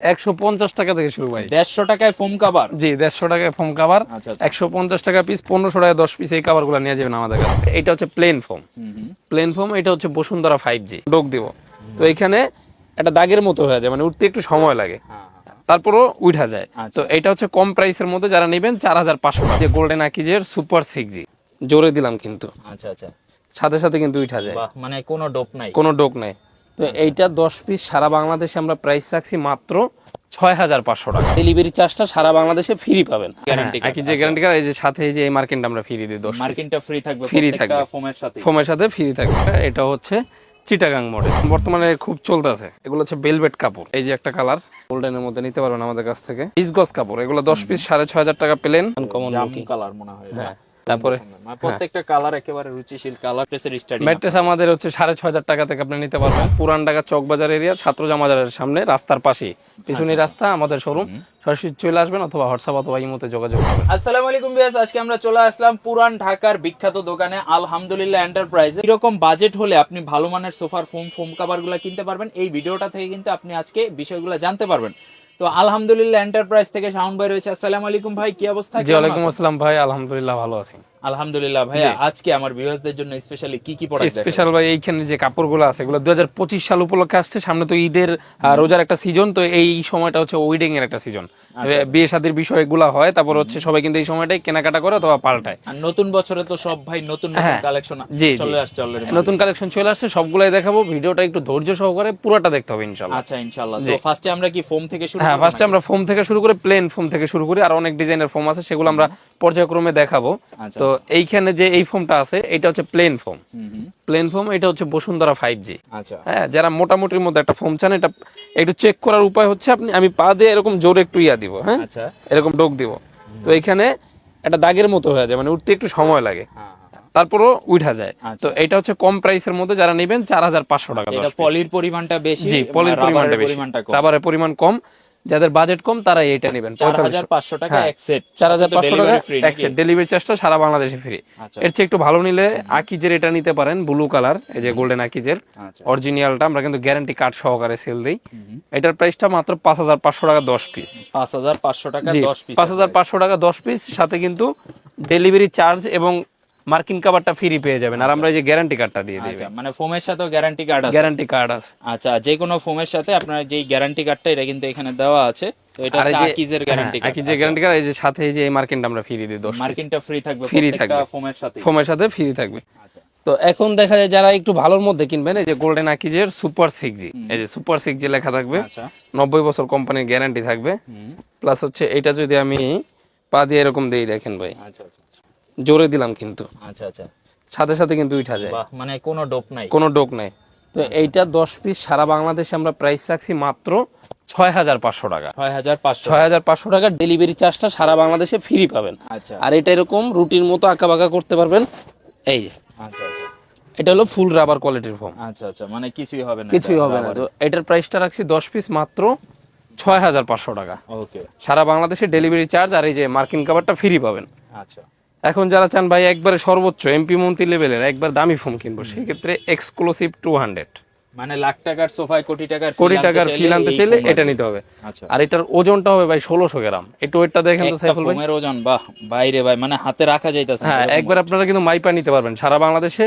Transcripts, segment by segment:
একশো পঞ্চাশ টাকা থেকে শুরু ভাই। দেড়শো টাকায় ফোম কাভার জি দেড়শো টাকায় ফোম কাভার আচ্ছা আচ্ছা। একশো পঞ্চাশ টাকা পিস পনেরোশো টাকা দশ পিস এই গুলো নিয়ে যাবেন আমাদের কাছে এটা হচ্ছে প্লেন ফোম। প্লেন ফোম এটা হচ্ছে বসুন্ধরা ফাইভ জি ডোক দিব। তো এখানে একটা দাগের মতো হয়ে যায় মানে উঠতে একটু সময় লাগে। হ্যাঁ, হ্যাঁ। তারপরও উঠা যায়। আচ্ছা। তো এটা হচ্ছে কম প্রাইসের মধ্যে যারা নেবেন চার হাজার পাঁচশো টাকা। গোল্ডেন আকিজের সুপার সিক্স জি জোরে দিলাম কিন্তু। আচ্ছা আচ্ছা। সাথে সাথে কিন্তু উঠা যায়। মানে কোনো ডোপ নাই। কোনো ডোক নাই। তো এইটা দশ পিস সারা বাংলাদেশে আমরা প্রাইস রাখছি মাত্র ছয় হাজার পাঁচশো টাকা। ডেলিভারি চার্জটা সারা বাংলাদেশে ফ্রি পাবেন যে গ্যারান্টি কার্ড এই যে সাথে এই যে এই মার্কিনটা আমরা ফ্রি দিই দশ মার্কিনটা ফ্রি থাকবে প্রত্যেকটা থাকবে। ফোমের সাথে ফোমের সাথে ফ্রি থাকবে। এটা হচ্ছে চিটাগাং মডেল বর্তমানে খুব চলতেছে। এগুলো হচ্ছে বেলভেট কাপড়। এই যে একটা কালার গোল্ডেনের মধ্যে নিতে পারবেন আমাদের কাছ থেকে। গজ কাপড় এগুলো দশ পিস সাড়ে ছয় হাজার টাকা পেলেন। কমন কালার মনে হয়। হ্যাঁ। তারপরে? মানে প্রত্যেকটা কালার একেবারে রুচিশীল কালার প্রেসের স্টাডি ম্যাট্রেস আমাদের হচ্ছে সাড়ে ছয় হাজার টাকা থেকে আপনি নিতে পারবেন। পুরান ঢাকা চকবাজার এরিয়া ছাত্র জামাজারের সামনে রাস্তার পাশে পিছনে রাস্তা আমাদের শোরুম সরাসরি চলে আসবেন অথবা হোয়াটসঅ্যাপ অথবা ইমোতে যোগাযোগ করবেন। আসসালামু আলাইকুম বিয়াস আজকে আমরা চলে আসলাম পুরান ঢাকার বিখ্যাত দোকানে আলহামদুলিল্লাহ এন্টারপ্রাইজ এরকম বাজেট হলে আপনি ভালো মানের সোফার ফোম ফোম কাভারগুলো কিনতে পারবেন। এই ভিডিওটা থেকে কিন্তু আপনি আজকে বিষয়গুলো জানতে পারবেন। তো আলহামদুলিল্লাহ এন্টারপ্রাইজ থেকে সাউন্ড ভাই রয়েছে। আসসালামু আলাইকুম ভাই কি অবস্থা? জি আলাইকুম ওয়ালাইকুম আসসালাম ভাই আলহামদুলিল্লাহ ভালো আছি। আলহামদুলিল্লাহ ভাই আজকে আমার ভিউয়ারদের জন্য স্পেশালি কি কি প্রোডাক্ট স্পেশাল ভাই এইখানে যে কাপড়গুলো আছে এগুলো দুই সাল উপলক্ষে আসছে সামনে তো ঈদের রোজার একটা সিজন তো এই সময়টা হচ্ছে ওয়েডিং এর একটা সিজন আচ্ছা, বিয়ে শাদীর বিষয়গুলো হয় তারপর হচ্ছে সবাই কিন্তু এই সময়টাই কেনাকাটা করে অথবা পাল্টায়। আর নতুন বছরে তো সব ভাই নতুন নতুন হ্যাঁ। কালেকশন জি, জি। চলে আসছে অলরেডি নতুন কালেকশন চলে আসছে সবগুলাই দেখাবো ভিডিওটা একটু ধৈর্য সহকারে পুরোটা দেখতে হবে ইনশাল্লাহ। আচ্ছা ইনশাআল্লাহ তো ফার্স্টে আমরা কি ফোম থেকে শুরু হ্যাঁ ফার্স্টে আমরা ফোম থেকে শুরু করে প্লেন ফোম থেকে শুরু করি আর অনেক ডিজাইনের ফোম আছে সেগুলো আমরা পর্যায়ক্রমে দেখাবো। আচ্ছা, তো এইখানে যে এই ফোমটা আছে এটা হচ্ছে প্লেন ফোম হুম। প্লেন ফোম এটা হচ্ছে বসুন্ধরা ফাইভ জি আচ্ছা। হ্যাঁ যারা মোটামুটির মধ্যে একটা ফোম চান এটা একটু চেক করার উপায় হচ্ছে আপনি আমি পা দিয়ে এরকম জোরে একটু ইয়া দিব হ্যাঁ? আচ্ছা। এরকম ডোক দিব। তো এখানে একটা দাগের মতো হয়ে যায় মানে উঠতে একটু সময় লাগে। হ্যাঁ হ্যাঁ। তারপরও উঠা যায়। আচ্ছা। তো এটা হচ্ছে কম প্রাইসের মধ্যে যারা নেবেন চার হাজার পাঁচশো টাকা পলির পরিমাণটা বেশি জি পলির পরিমাণটা বেশি। রাবারের পরিমাণ কম। যাদের বাজেট কম তারা এটা নেবেন পাঁচশো টাকা হ্যাঁ, এক সেট চার হাজার পাঁচশো টাকা এক সেট ডেলিভারি চার্জটা সারা বাংলাদেশে ফ্রি আচ্ছা। এর চেয়ে একটু ভালো নিলে আকিজের এটা নিতে পারেন ব্লু কালার এই যে গোল্ডেন আকিজের অরিজিনালটা আমরা কিন্তু গ্যারান্টি কার্ড সহকারে সেল দিই। এটার প্রাইসটা মাত্র পাঁচ হাজার পাঁচশো টাকা দশ পিস পাঁচ হাজার পাঁচশো টাকা দশ পিস পাঁচ হাজার পাঁচশো টাকা দশ পিস সাথে কিন্তু ডেলিভারি চার্জ এবং মার্কিন কাভারটা ফ্রি পেয়ে যাবেন। আর আমরা এই যে গ্যারান্টি কার্ডটা দিয়ে দিই আচ্ছা মানে ফোমের সাথেও গ্যারান্টি কার্ড আছে। গ্যারান্টি কার্ড আছে। আচ্ছা যে কোনো ফোমের সাথে আপনার যেই গ্যারান্টি কার্ডটা এটা কিন্তু এখানে দেওয়া আছে। তো এটা আকিজের গ্যারান্টি কার্ড যে গ্যারান্টি কার্ড এই যে সাথে এই যে এই মার্কিনটা আমরা ফ্রি দিই দশ মার্কিনটা ফ্রি থাকবে প্রত্যেকটা থাকবে। ফোমের সাথে ফোমের সাথে ফ্রি থাকবে। আচ্ছা। তো এখন দেখা যায় যারা একটু ভালোর মধ্যে কিনবেন এই যে গোল্ডেন আকিজের সুপার সিক্স জি এই যে সুপার সিক্স জি লেখা থাকবে। আচ্ছা। নব্বই বছর কোম্পানির গ্যারান্টি থাকবে। প্লাস হচ্ছে এটা যদি আমি পা দিয়ে এরকম দিই দেখেন ভাই। আচ্ছা আচ্ছা। জোরে দিলাম কিন্তু। আচ্ছা আচ্ছা। সাথে সাথে কিন্তু উঠা যায়। মানে কোনো ডোপ নাই। কোনো ডোক নাই। তো এইটা দশ পিস সারা বাংলাদেশে আমরা প্রাইস রাখছি মাত্র ছয় হাজার পাঁচশো টাকা। ছয় হাজার পাঁচশো ছয় হাজার পাঁচশো টাকা ডেলিভারি চার্জটা সারা বাংলাদেশে ফ্রি পাবেন। আচ্ছা। আর এটা এরকম রুটির মতো আঁকা বাঁকা করতে পারবেন। এই যে। আচ্ছা আচ্ছা। এটা হলো ফুল রাবার কোয়ালিটির ফোম আচ্ছা আচ্ছা মানে কিছুই হবে না কিছুই হবে না। তো এটার প্রাইসটা রাখছি দশ পিস মাত্র ছয় হাজার পাঁচশো টাকা। ওকে সারা বাংলাদেশে ডেলিভারি চার্জ আর এই যে মার্কিন কাভারটা ফ্রি পাবেন। আচ্ছা। এখন যারা চান ভাই একবারে সর্বোচ্চ এমপি মন্ত্রী লেভেলের একবার দামি ফোন কিনবো সেই ক্ষেত্রে এক্সক্লুসিভ টু হান্ড্রেড মানে লাখ টাকার সোফায় কোটি টাকার কোটি টাকার ফিল আনতে চাইলে এটা নিতে হবে। আচ্ছা। আর এটার ওজনটা হবে ভাই ষোলোশো গ্রাম। একটু ওয়েটটা দেখেন তো সাইফুল ভাই। ফোমের ওজন বাহ বাইরে ভাই মানে হাতে রাখা যাইতাছে হ্যাঁ একবার আপনারা কিন্তু মাইপা নিতে পারবেন। সারা বাংলাদেশে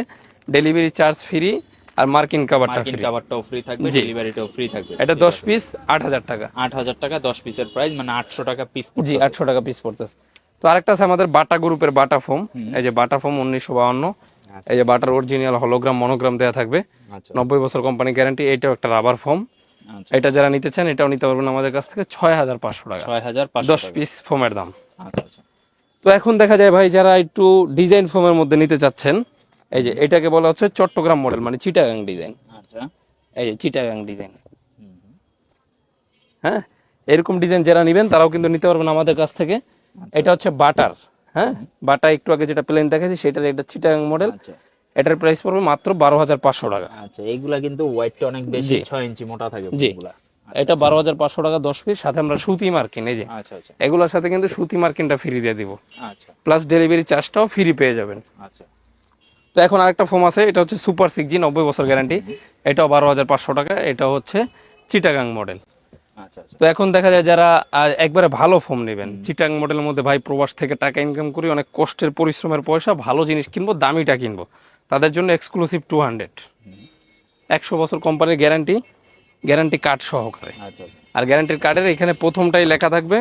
ডেলিভারি চার্জ ফ্রি আর মার্কিন কাভারটা ফ্রি কাভারটাও ফ্রি থাকবে। ডেলিভারিটাও ফ্রি থাকবে। এটা দশ পিস আট হাজার টাকা। আট হাজার টাকা দশ পিসের প্রাইস মানে আটশো টাকা পিস জি আটশো টাকা পিস পড়তেছে। তো আরেকটা আছে আমাদের বাটা গ্রুপের বাটা ফোম। এই যে বাটা ফোম উনিশশো বাউন্ন এই যে বাটার অরিজিনাল হলোগ্রাম মনোগ্রাম দেওয়া থাকবে। আচ্ছা। নব্বই বছর কোম্পানি গ্যারান্টি এটাও একটা রাবার ফোম। আচ্ছা। এটা যারা নিতে চান এটাও নিতে পারবেন আমাদের কাছ থেকে ছয় হাজার পাঁচশো টাকা। ছয় হাজার দশ পিস ফোমের দাম। আচ্ছা আচ্ছা। তো এখন দেখা যায় ভাই যারা একটু ডিজাইন ফোমের মধ্যে নিতে চাচ্ছেন এই যে এটাকে বলা হচ্ছে চট্টগ্রাম মডেল মানে চিটাগাং ডিজাইন। আচ্ছা। এই যে চিটাগাং ডিজাইন। হ্যাঁ? এরকম ডিজাইন যারা নেবেন তারাও কিন্তু নিতে পারবেন আমাদের কাছ থেকে। এটা হচ্ছে বাটার। হ্যাঁ? বাটা একটু আগে যেটা প্লেন দেখাচ্ছি সেটার এটা চিটাগাং মডেল আচ্ছা। এটার প্রাইস পড়বে মাত্র বারো হাজার পাঁচশো টাকা। আচ্ছা এইগুলা কিন্তু ওয়েটটা অনেক বেশি। ছয় ইঞ্চি মোটা থাকে জি। এটা বারো হাজার পাঁচশো টাকা দশ পিস সাথে আমরা সুতি মার্কিন এই যে। আচ্ছা আচ্ছা। এগুলোর সাথে কিন্তু সুতি মার্কিনটা ফ্রি দিয়ে দিব। আচ্ছা। প্লাস ডেলিভারি চার্জটাও ফ্রি পেয়ে যাবেন। আচ্ছা। তো এখন আরেকটা ফোম আছে এটা হচ্ছে সুপার সিক্স জি নব্বই বছর গ্যারান্টি এটাও বারো হাজার পাঁচশো টাকা এটা হচ্ছে চিটাগাং মডেল আচ্ছা আচ্ছা তো এখন দেখা যায় যারা একবারে ভালো ফোম নেবেন। চিটাং মডেলের মধ্যে ভাই প্রবাস থেকে টাকা ইনকাম করি অনেক কষ্টের পরিশ্রমের পয়সা ভালো জিনিস কিনবো দামিটা কিনবো। তাদের জন্য এক্সক্লুসিভ টু হান্ড্রেড একশো বছর কোম্পানির গ্যারান্টি গ্যারান্টি কার্ড সহকারে। আচ্ছা আচ্ছা। আর গ্যারান্টির কার্ডের এখানে প্রথমটাই লেখা থাকবে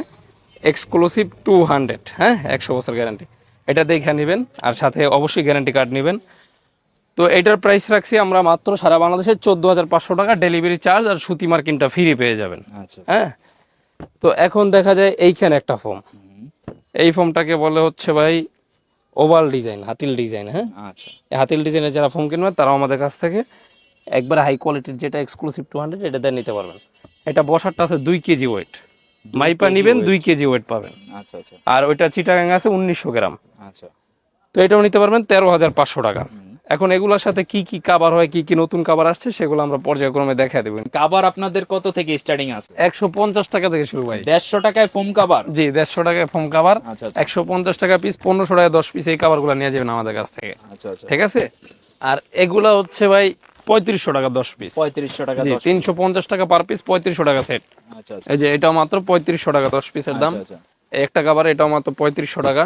এক্সক্লুসিভ টু হান্ড্রেড হ্যাঁ একশো বছর গ্যারান্টি এটা দেখে নেবেন আর সাথে অবশ্যই গ্যারান্টি কার্ড নেবেন। তো এটার প্রাইস রাখছি আমরা মাত্র সারা বাংলাদেশে চোদ্দ হাজার পাঁচশো টাকা ডেলিভারি চার্জ আর সুতি মার্কিনটা ফ্রি পেয়ে যাবেন। আচ্ছা। হ্যাঁ? তো এখন দেখা যায় এইখানে একটা ফর্ম এই ফর্মটাকে বলে হচ্ছে ভাই ওভাল ডিজাইন হাতিল ডিজাইন হ্যাঁ? আচ্ছা। হাতিল ডিজাইনের যারা ফোন কিনবেন তারাও আমাদের কাছ থেকে একবার হাই কোয়ালিটির যেটা এক্সক্লুসিভ টু হান্ড্রেড এটা দিয়ে নিতে পারবেন। এটা বসারটা আছে দুই কেজি ওয়েট মাইপা নিবেন দুই কেজি ওয়েট পাবেন। আচ্ছা আচ্ছা। আর ওইটা চিটাগাং আছে উনিশশো গ্রাম। আচ্ছা। তো এটাও নিতে পারবেন তেরো হাজার পাঁচশো টাকা। এখন এগুলোর সাথে কি কি কাবার হয় কি কি নতুন কাবার আসছে সেগুলো আমরা পর্যায়ক্রমে দেখা দেবেন কাবার আপনাদের কত থেকে স্টার্টিং আছে? একশো পঞ্চাশ টাকা থেকে শুরু ভাই। দেড়শো টাকায় ফোম কাবার জি দেড়শো টাকায় ফোম কাবার আচ্ছা আচ্ছা। একশো পঞ্চাশ টাকা পিস পনেরোশো টাকা দশ পিস এই কাভারগুলো নিয়ে যাবেন আমাদের কাছ থেকে। আচ্ছা আচ্ছা। ঠিক আছে? আর এগুলা হচ্ছে ভাই পঁয়ত্রিশশো টাকা দশ পিস পঁয়ত্রিশশো টাকা তিনশো পঞ্চাশ টাকা পার পিস পঁয়ত্রিশশো টাকা সেট এই যে এটা মাত্র পঁয়ত্রিশশো টাকা দশ পিসের দাম। একটা কাবার এটাও মাত্র পঁয়ত্রিশশো টাকা।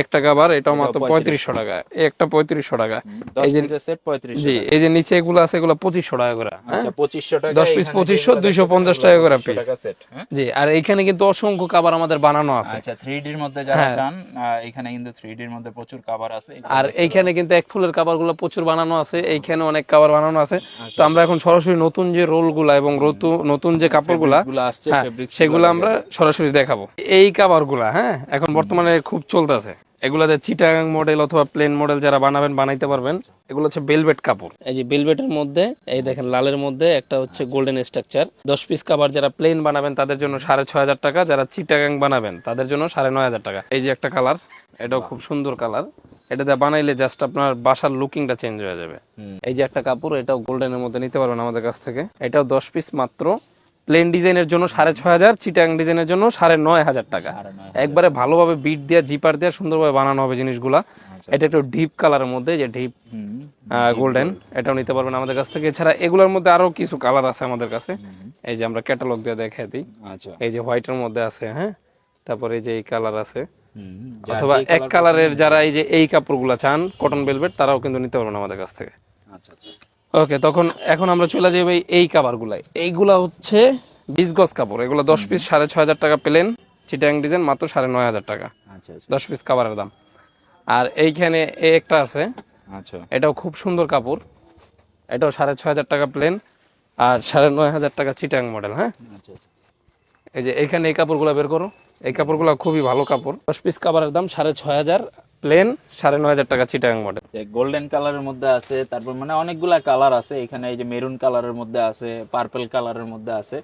একটা কাবার এটাও মাত্র পঁয়ত্রিশশো টাকা। একটা পঁয়ত্রিশশো টাকা। এই যে সেট পঁয়ত্রিশ জি এই যে নিচে এগুলো আছে এগুলো পঁচিশশো টাকা করে হ্যাঁ? আচ্ছা পঁচিশশো টাকা দশ এখানে 2500, যেগুলো 250 দেখতেছেন, টাকা করে এগুলো piece। 2500 টাকা সেট হ্যাঁ? জি আর এইখানে কিন্তু অসংখ্য কাবার আমাদের বানানো আছে। আচ্ছা থ্রি ডির মধ্যে যারা হ্যাঁ। চান এখানে কিন্তু থ্রি ডির মধ্যে প্রচুর কাবার আছে। আর এইখানে কিন্তু এক ফুলের কাবারগুলো প্রচুর বানানো আছে এইখানে অনেক কাবার বানানো আছে। তো আমরা এখন সরাসরি নতুন যে রোলগুলা এবং নতুন যে কাপড়গুলা গুলো আসছে সেগুলো আমরা সরাসরি দেখাবো। এই কাবারগুলা হ্যাঁ এখন বর্তমানে খুব চলতেছে। এগুলাতে চিটাগাং মডেল অথবা প্লেন মডেল যারা বানাবেন বানাইতে পারবেন। এগুলো হচ্ছে বেলভেট কাপড়। এই যে বেলভেটের মধ্যে এই দেখেন লালের মধ্যে একটা হচ্ছে গোল্ডেন স্ট্রাকচার দশ পিস কাপড় যারা প্লেন বানাবেন তাদের জন্য সাড়ে ছয় হাজার টাকা। যারা চিটাগাং বানাবেন তাদের জন্য সাড়ে নয় হাজার টাকা। এই যে একটা কালার এটাও খুব সুন্দর কালার এটাতে বানাইলে জাস্ট আপনার বাসার লুকিংটা চেঞ্জ হয়ে যাবে। এই যে একটা কাপড় এটাও গোল্ডেনের মধ্যে নিতে পারবেন আমাদের কাছ থেকে। এটাও দশ পিস মাত্র। প্লেন ডিজাইনের জন্য সাড়ে ছয় হাজার চিটাং ডিজাইনের জন্য সাড়ে নয় হাজার টাকা। একবারে ভালোভাবে বিট দেওয়া জিপার দেওয়া সুন্দরভাবে বানানো হবে জিনিসগুলা। আচ্ছা। এটা একটু ডিপ কালারের মধ্যে যে ডিপ গোল্ডেন এটাও নিতে পারবেন আমাদের কাছ থেকে। এছাড়া এগুলোর মধ্যে আরও কিছু কালার আছে আমাদের কাছে। এই যে আমরা ক্যাটালগ দিয়ে দেখাই দিই। আচ্ছা। এই যে হোয়াইটের মধ্যে আছে হ্যাঁ? তারপরে এই যে এই কালার আছে। অথবা এক কালারের যারা এই যে এই কাপড়গুলো চান কটন বেলভেট তারাও কিন্তু নিতে পারবেন আমাদের কাছ থেকে। আচ্ছা আচ্ছা। ওকে তখন এখন আমরা চলে যাব এই- এই কাভারগুলাই এইগুলা হচ্ছে বিশ গজ কাপড়। এগুলো দশ পিস সাড়ে ছয় হাজার টাকা প্লেন। চিটাং ডিজাইন মাত্র সাড়ে নয় হাজার টাকা। আচ্ছা আচ্ছা। দশ পিস কাভারের দাম। আর এইখানে এই একটা আছে। আচ্ছা। এটাও খুব সুন্দর কাপড়। এটাও সাড়ে ছয় হাজার টাকা প্লেন। আর সাড়ে নয় হাজার টাকা চিটাং মডেল হ্যাঁ? আচ্ছা এই যে এইখানে এই কাপড়গুলো বের করো। এই কাপড়গুলো খুবই ভালো কাপড়। দশ পিস কাভারের দাম সাড়ে ছয় হাজার। প্লেন সাড়ে নয় হাজার টাকা চিটাং মডেল গোল্ডেন কালারের মধ্যে আছে, তারপর মানে অনেকগুলা কালার আছে, এখানে এই যে মেরুন কালারের মধ্যে আছে পার্পল কালারের মধ্যে আছে।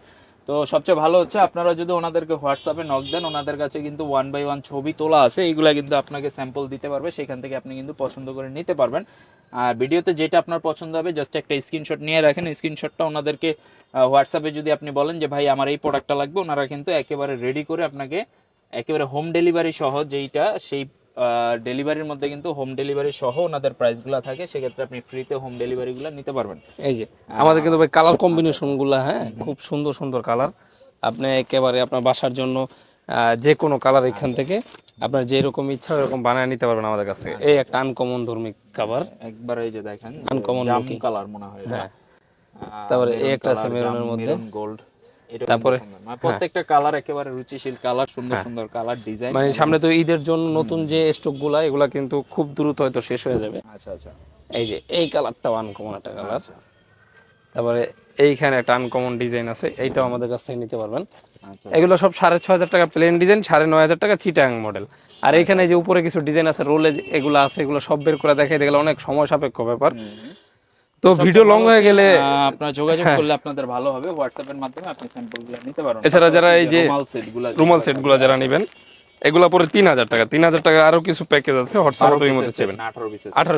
তো সবচেয়ে ভালো হচ্ছে, আপনারা যদি ওনাদেরকে হোয়াটসঅ্যাপে নক দেন, ওনাদের কাছে কিন্তু ওয়ান বাই ওয়ান ছবি তোলা আছে, এইগুলা কিন্তু আপনাকে স্যাম্পল দিতে পারবে, সেখান থেকে আপনি কিন্তু পছন্দ করে নিতে পারবেন। আর ভিডিওতে যেটা আপনার পছন্দ হবে জাস্ট একটা স্ক্রিনশট নিয়ে রাখেন স্ক্রিনশটটা ওনাদেরকে হোয়াটসঅ্যাপে যদি আপনি বলেন যে, ভাই, আমার এই প্রোডাক্টটা লাগবে, ওনারা কিন্তু একেবারে রেডি করে আপনাকে, একেবারে হোম ডেলিভারি সহ যেইটা, সেই ডেলিভারির মধ্যে কিন্তু হোম ডেলিভারি সহ ওনাদের প্রাইসগুলো থাকে সেক্ষেত্রে আপনি ফ্রিতে হোম ডেলিভারিগুলো নিতে পারবেন। এই যে আমাদের কিন্তু ভাই কালার কম্বিনেশনগুলা হ্যাঁ খুব সুন্দর সুন্দর কালার আপনি একেবারে আপনার বাসার জন্য যে কোনো কালার এখান থেকে আপনার যে রকম ইচ্ছা ওরকম বানায় নিতে পারবেন আমাদের কাছ থেকে। এই একটা আনকমন ধর্মিক কাভার একবার এই যে দেখেন looking। কালার মনে হয় হ্যাঁ। তারপরে এই একটা আছে মেরুনের মধ্যে। গোল্ড তারপরে- মানে প্রত্যেকটা কালার একেবারে রুচিশীল কালার সুন্দর সুন্দর কালার ডিজাইন মানে সামনে তো ঈদের জন্য নতুন যে স্টকগুলা এগুলা কিন্তু খুব দ্রুত হয়তো শেষ হয়ে যাবে। আচ্ছা আচ্ছা। এই যে এই কালারটাও আনকমন একটা কালার তারপরে এইখানে একটা আনকমন ডিজাইন আছে এইটাও আমাদের কাছ থেকে নিতে পারবেন। আচ্ছা। এগুলো সব সাড়ে ছয় হাজার টাকা প্লেন ডিজাইন সাড়ে নয় হাজার টাকা চিটাং মডেল আর এখানে যে উপরে কিছু ডিজাইন আছে রোলে এগুলো আছে এগুলো সব বের করে দেখাই গেলে অনেক সময় সাপেক্ষ ব্যাপার। তো ভিডিও লং হয়ে গেলে আপনারা যোগাযোগ হ্যাঁ। করলে আপনাদের ভালো হবে। এর মাধ্যমে আপনি নিতে এছাড়া যারা এই যে রুমাল রুমাল যারা নেবেন এগুলা পরে তিন হাজার টাকা। তিন হাজার টাকা আরও কিছু প্যাকেজ আছে এর মধ্যে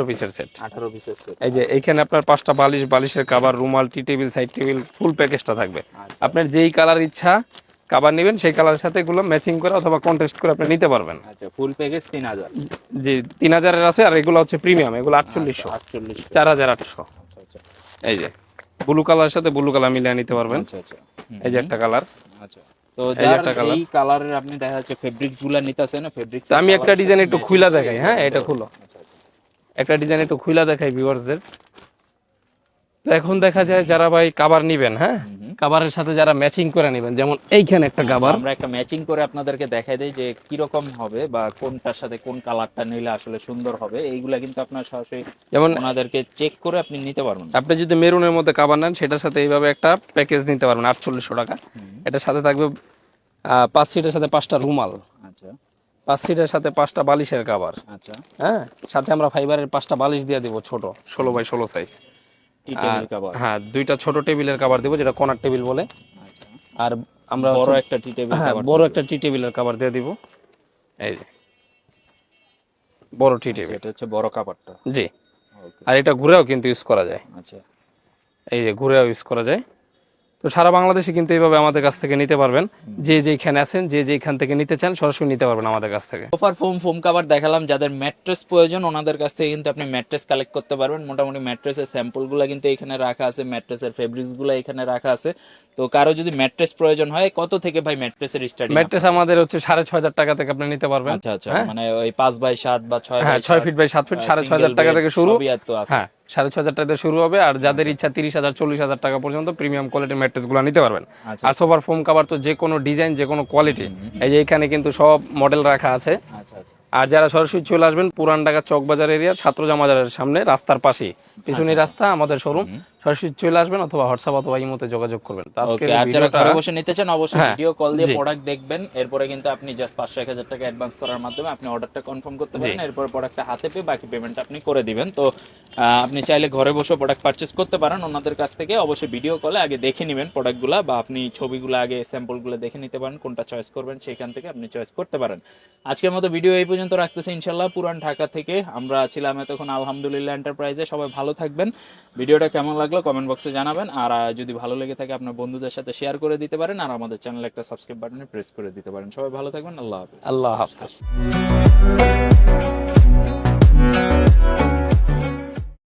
পিসের সেট আঠারো পিসের সেট এই যে এখানে আপনার পাঁচটা বালিশ বালিশের কাবার রুমাল টি টেবিল সাইড টেবিল ফুল প্যাকেজটা থাকবে। আপনার যেই কালার ইচ্ছা কাবার নেবেন সেই কালারের সাথে এগুলো ম্যাচিং করে অথবা কন্টেস্ট করে আপনি নিতে পারবেন। আচ্ছা ফুল প্যাকেজ 3000 জি 3000 এর আছে আর এগুলো হচ্ছে প্রিমিয়াম এগুলো 4800 4800 4800 এই যে ব্লু কালারের সাথে ব্লু কালার মিলিয়ে নিতে পারবেন। আচ্ছা আচ্ছা। এই যে একটা কালার আচ্ছা। তো এই কালারের আপনি দেখা যাচ্ছে ফেব্রিক্সগুলা নিতেছেন না ফেব্রিক্স আমি একটা ডিজাইন একটু খুইলা দেখাই হ্যাঁ এটা খুলো। আচ্ছা আচ্ছা। একটা ডিজাইন একটু খুইলা দেখাই ভিউয়ার্সদের তো এখন দেখা যায় যারা ভাই কাবার নিবেন হ্যাঁ? কাবারের সাথে যারা ম্যাচিং করে নেবেন যেমন এইখানে একটা কাবার আমরা একটা ম্যাচিং করে আপনাদেরকে দেখাই দেই যে কি রকম হবে বা কোনটার সাথে কোন কালারটা নিলে আসলে সুন্দর হবে। এইগুলা কিন্তু আপনার সরাসরি যেমন ওনাদেরকে চেক করে আপনি নিতে পারবেন। আপনি যদি মেরুনের মধ্যে কাবার নেন সেটার সাথে এইভাবে একটা প্যাকেজ নিতে পারবেন আটচল্লিশশো টাকা। এটার সাথে থাকবে পাঁচ সিটের সাথে পাঁচটা রুমাল। আচ্ছা। পাঁচ সিটের সাথে পাঁচটা বালিশের কাবার আচ্ছা। হ্যাঁ? সাথে আমরা ফাইবারের পাঁচটা বালিশ দিয়ে দিব ছোট ষোলো বাই ষোলো সাইজ টি টেবিল হ্যাঁ দুইটা ছোট টেবিলের কাভার দেবো যেটা কর্নার টেবিল বলে। আচ্ছা আর আমরা বড় একটা টি টেবিল হ্যাঁ বড় একটা টি টেবিলের কাভার দিয়ে দিব। এই যে। বড় টি টেবিল। এটা হচ্ছে বড় কাপড়টা জি। আর এটা ঘুরেও কিন্তু ইউজ করা যায়। আচ্ছা। এই যে ঘুরেও ইউজ করা যায়। তো সারা বাংলাদেশে কিন্তু এইভাবে আমাদের কাছ থেকে নিতে পারবেন। যে যেখানে আছেন যে যেখান থেকে নিতে চান সরাসরি নিতে পারবেন আমাদের কাছ থেকে। সোফার ফোম ফোম কভার দেখালাম যাদের ম্যাট্রেস প্রয়োজন ওনাদের কাছ থেকে কিন্তু আপনি ম্যাট্রেস কালেক্ট করতে পারবেন। মোটামুটি ম্যাট্রেসের স্যাম্পলগুলো কিন্তু এখানে রাখা আছে ম্যাট্রেসের ফেব্রিক্সগুলো এখানে রাখা আছে। তো কারও যদি ম্যাট্রেস প্রয়োজন হয় কত থেকে ভাই ম্যাট্রেসের স্টার্ট ম্যাট্রেস আমাদের হচ্ছে সাড়ে ছয় হাজার টাকা থেকে আপনি নিতে পারবেন। আচ্ছা আচ্ছা মানে ওই পাঁচ বাই সাত বা ছয় হ্যাঁ ছয় ফিট বাই সাত ফিট সাড়ে ছয় হাজার টাকা থেকে শুরু। হ্যাঁ। সাড়ে ছ হাজার টাকা শুরু হবে আর যাদের ইচ্ছা তিরিশ হাজার চল্লিশ হাজার টাকা পর্যন্ত প্রিমিয়াম কোয়ালিটির ম্যাট্রেসগুলো নিতে পারবেন। আচ্ছা। আর সবার ফোম কাভার তো যে কোনো ডিজাইন যে কোনো কোয়ালিটি এই যে এখানে কিন্তু সব মডেল রাখা আছে। আচ্ছা আচ্ছা। আর যারা সরাসরি চলে আসবেন পুরান ঢাকা চকবাজার এরিয়ার ছাত্র জামাজারের সামনে রাস্তার পাশে পিছনে আচ্ছা। রাস্তা আমাদের শোরুম সরাসরি চলে আসবেন অথবা হোয়াটসঅ্যাপ অথবা ইমোতে যোগাযোগ করবেন। তো আজকের আর যারা ঘরে বসে নিতে চান অবশ্যই হ্যাঁ, ভিডিও কল দিয়ে প্রোডাক্ট দেখবেন। এরপরে কিন্তু আপনি জাস্ট পাঁচশো এক হাজার টাকা অ্যাডভান্স করার মাধ্যমে আপনি অর্ডারটা কনফার্ম করতে পারেন। এরপর প্রোডাক্টটা হাতে পেয়ে বাকি পেমেন্ট আপনি করে দিবেন। তো আপনি চাইলে ঘরে বসে প্রোডাক্ট পারচেস করতে পারেন। ওনাদের কাছ থেকে অবশ্যই ভিডিও কলে আগে দেখে নেবেন প্রোডাক্টগুলো বা আপনি ছবিগুলো আগে স্যাম্পলগুলো দেখে নিতে পারেন কোনটা চয়েস করবেন সেখান থেকে আপনি চয়েস করতে পারেন। আজকের মতো ভিডিও এই পর্যন্ত রাখতেছি ইনশাল্লাহ পুরান ঢাকা থেকে আমরা ছিলাম এতক্ষণ আলহামদুলিল্লাহ এন্টারপ্রাইজে সবাই ভালো থাকবেন। ভিডিওটা কেমন লাগল? কমেন্ট বক্সে জানাবেন। আর যদি ভালো লেগে থাকে আপনার বন্ধুদের সাথে শেয়ার করে দিতে পারেন, আর আমাদের চ্যানেল একটা সাবস্ক্রাইব বাটনে প্রেস করে দিতে পারেন। সবাই ভালো থাকবেন, আল্লাহ হাফিজ। আল্লাহ হাফেজ।